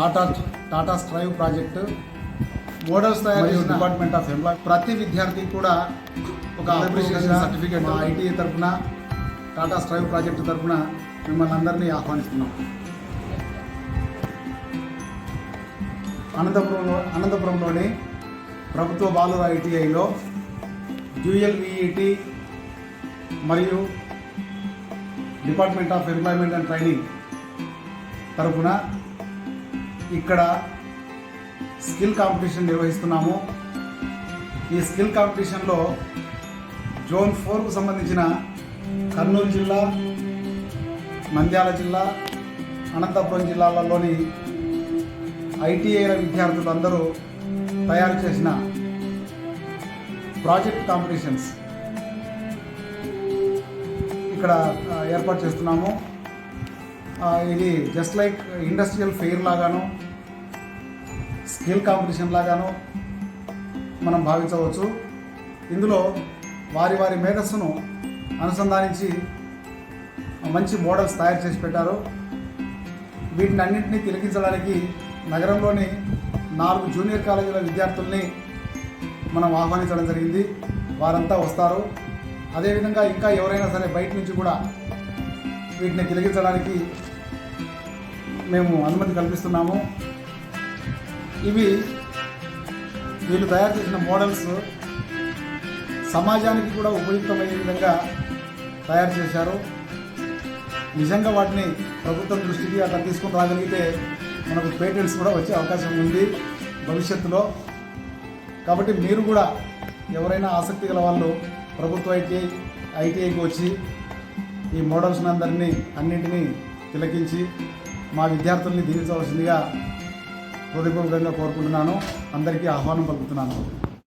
Tata Tata strive project models తయారు చేసిన department of employee ప్రతి విద్యార్థికి కూడా ఒక అప్రిషియేషన్ సర్టిఫికేట్ మా ఐటీఐ తరఫున టాటా స్ట్రైవ్ ప్రాజెక్టు తరఫున మిమ్మల్ని అందరినీ ఆహ్వానిస్తున్నాం. అనంతపురంలో అనంతపురంలోని ప్రభుత్వ బాలుర ఐటీఐలో డ్యూయల్ విఈటి మరియు department of employment and training తరఫున ఇక్కడ స్కిల్ కాంపిటీషన్ నిర్వహిస్తున్నాము. ఈ స్కిల్ కాంపిటీషన్లో జోన్ ఫోర్కు సంబంధించిన కర్నూలు జిల్లా నంద్యాల జిల్లా అనంతపురం జిల్లాలలోని ఐటీఐల విద్యార్థులందరూ తయారు చేసిన ప్రాజెక్ట్ కాంపిటీషన్స్ ఇక్కడ ఏర్పాటు చేస్తున్నాము. ఇది జస్ట్ లైక్ ఇండస్ట్రియల్ ఫెయిర్ లాగాను స్కిల్ కాంపిటీషన్ లాగాను మనం భావించవచ్చు. ఇందులో వారి వారి మేధస్సును అనుసంధానించి మంచి మోడల్స్ తయారు చేసి పెట్టారు. వీటిని అన్నింటినీ తిలకించడానికి నగరంలోని నాలుగు జూనియర్ కాలేజీల విద్యార్థుల్ని మనం ఆహ్వానించడం జరిగింది. వారంతా వస్తారు. అదేవిధంగా ఇంకా ఎవరైనా సరే బయట నుంచి కూడా వీటిని తిలకించడానికి మేము అనుమతి కల్పిస్తున్నాము. ఇవి వీళ్ళు తయారు చేసిన మోడల్స్ సమాజానికి కూడా ఉపయుక్తమయ్యే విధంగా తయారు చేశారు. నిజంగా వాటిని ప్రభుత్వం దృష్టికి అట్లా తీసుకుని రాగలిగితే మనకు పేటెంట్స్ కూడా వచ్చే అవకాశం ఉంది భవిష్యత్తులో. కాబట్టి మీరు కూడా ఎవరైనా ఆసక్తి గల వాళ్ళు ప్రభుత్వ ఐటీఐ ఐటీఐకి వచ్చి ఈ మోడల్స్ అందరినీ అన్నింటినీ తిలకించి మా విద్యార్థుల్ని దీవించవలసిందిగా హృదయపూర్వకంగా కోరుకుంటున్నాను. అందరికీ ఆహ్వానం పలుకుతున్నాను.